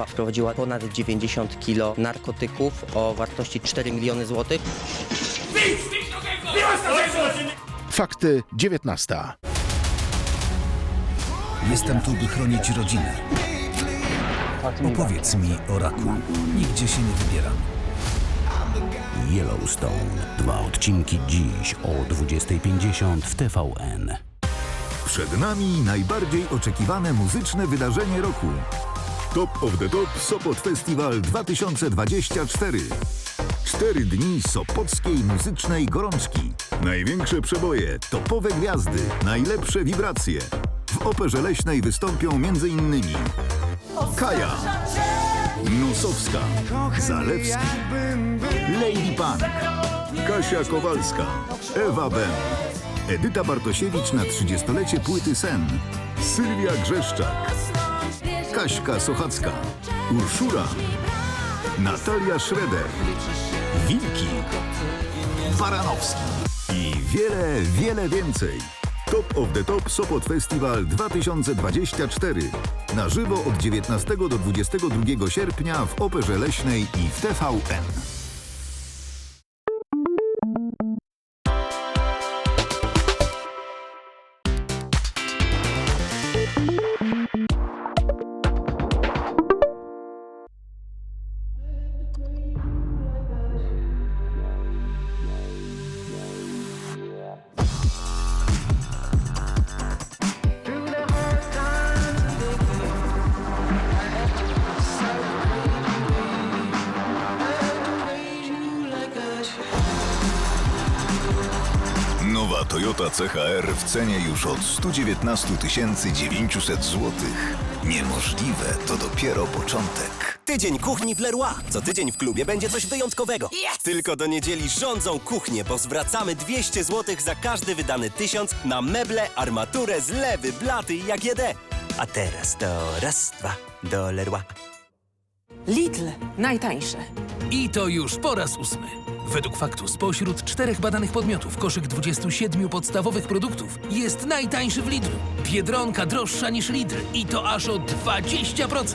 grupa wprowadziła ponad 90 kg narkotyków o wartości 4 miliony złotych. Fakty 19. Jestem tu, by chronić rodzinę. Opowiedz mi o raku. Nigdzie się nie wybieram. Yellowstone. Dwa odcinki dziś o 20.50 w TVN. Przed nami najbardziej oczekiwane muzyczne wydarzenie roku. Top of the Top Sopot Festival 2024. Cztery dni sopockiej muzycznej gorączki. Największe przeboje, topowe gwiazdy, najlepsze wibracje. W Operze Leśnej wystąpią m.in. Kaja, Nosowska, Zalewski, Lady Punk, Kasia Kowalska, Ewa Ben, Edyta Bartosiewicz na 30-lecie płyty Sen, Sylwia Grzeszczak, Kaśka Sochacka, Urszula, Natalia Schroeder, Wilki, Baranowski i wiele, wiele więcej. Top of the Top Sopot Festival 2024. Na żywo od 19 do 22 sierpnia w Operze Leśnej i w TVN. Toyota CHR w cenie już od 119 900 zł. Niemożliwe to dopiero początek. Tydzień kuchni w Leroy. Co tydzień w klubie będzie coś wyjątkowego. Tylko do niedzieli rządzą kuchnię, bo zwracamy 200 zł za każdy wydany tysiąc na meble, armaturę, zlewy, blaty i AGD. A teraz to raz, dwa, do Leroy. Lidl najtańsze. I to już po raz ósmy. Według faktu spośród czterech badanych podmiotów koszyk 27 podstawowych produktów jest najtańszy w Lidlu. Biedronka droższa niż Lidl i to aż o 20%.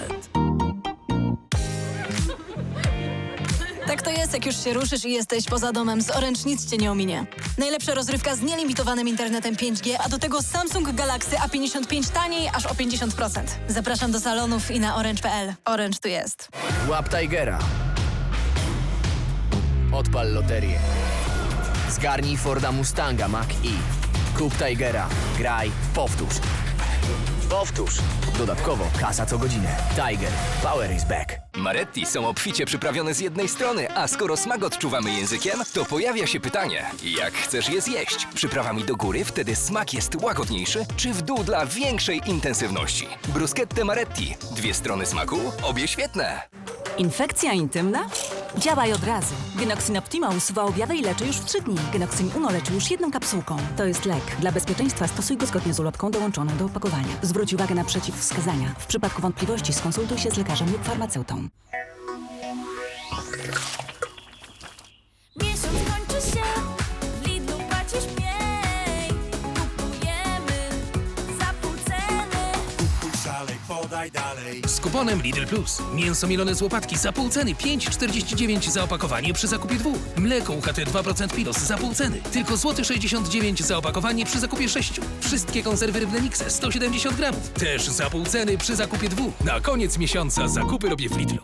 Tak to jest, jak już się ruszysz i jesteś poza domem. Z Orange nic cię nie ominie. Najlepsza rozrywka z nielimitowanym internetem 5G, a do tego Samsung Galaxy A55 taniej aż o 50%. Zapraszam do salonów i na orange.pl. Orange tu jest. Łap Tigera. Odpal loterię. Zgarnij Forda Mustanga Mach-E. Kup Tigera. Graj. Powtórz. Powtórz. Dodatkowo kasa co godzinę. Tiger. Power is back. Maretti są obficie przyprawione z jednej strony, a skoro smak odczuwamy językiem, to pojawia się pytanie, jak chcesz je zjeść? Przyprawami do góry, wtedy smak jest łagodniejszy, czy w dół dla większej intensywności? Bruschette Maretti. Dwie strony smaku, obie świetne. Infekcja intymna? Działaj od razu. Genoxin Optima usuwa objawy i leczy już w 3 dni. Genoxin Uno leczy już jedną kapsułką. To jest lek. Dla bezpieczeństwa stosuj go zgodnie z ulotką dołączoną do opakowania. Zwróć uwagę na przeciwwskazania. W przypadku wątpliwości skonsultuj się z lekarzem lub farmaceutą. Dalej. Z kuponem Lidl Plus. Mięso mielone z łopatki za pół ceny 5,49 za opakowanie przy zakupie dwóch. Mleko UHT 2% Pilos za pół ceny. Tylko złoty 69 za opakowanie przy zakupie sześciu. Wszystkie konserwy rybne Nixe 170 gramów. Też za pół ceny przy zakupie dwóch. Na koniec miesiąca zakupy robię w Lidlu.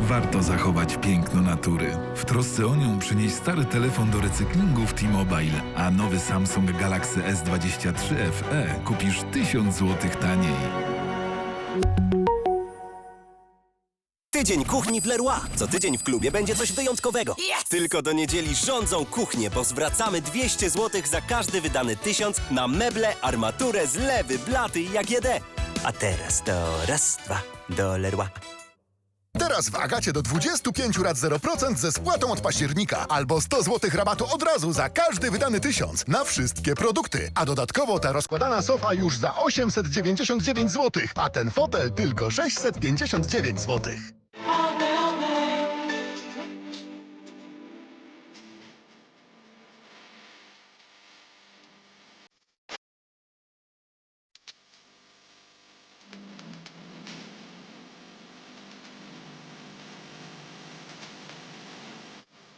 Warto zachować piękno natury. W trosce o nią przynieś stary telefon do recyklingu w T-Mobile, a nowy Samsung Galaxy S23 FE kupisz 1000 zł taniej. Tydzień kuchni w Leroy. Co tydzień w klubie będzie coś wyjątkowego. Tylko do niedzieli rządzą kuchnię, bo zwracamy 200 zł za każdy wydany tysiąc na meble, armaturę, zlewy, blaty i AGD. A teraz to raz, dwa, do Leroy. Teraz w Agacie do 25 lat 0% ze spłatą od października albo 100 zł rabatu od razu za każdy wydany tysiąc na wszystkie produkty. A dodatkowo ta rozkładana sofa już za 899 zł, a ten fotel tylko 659 zł.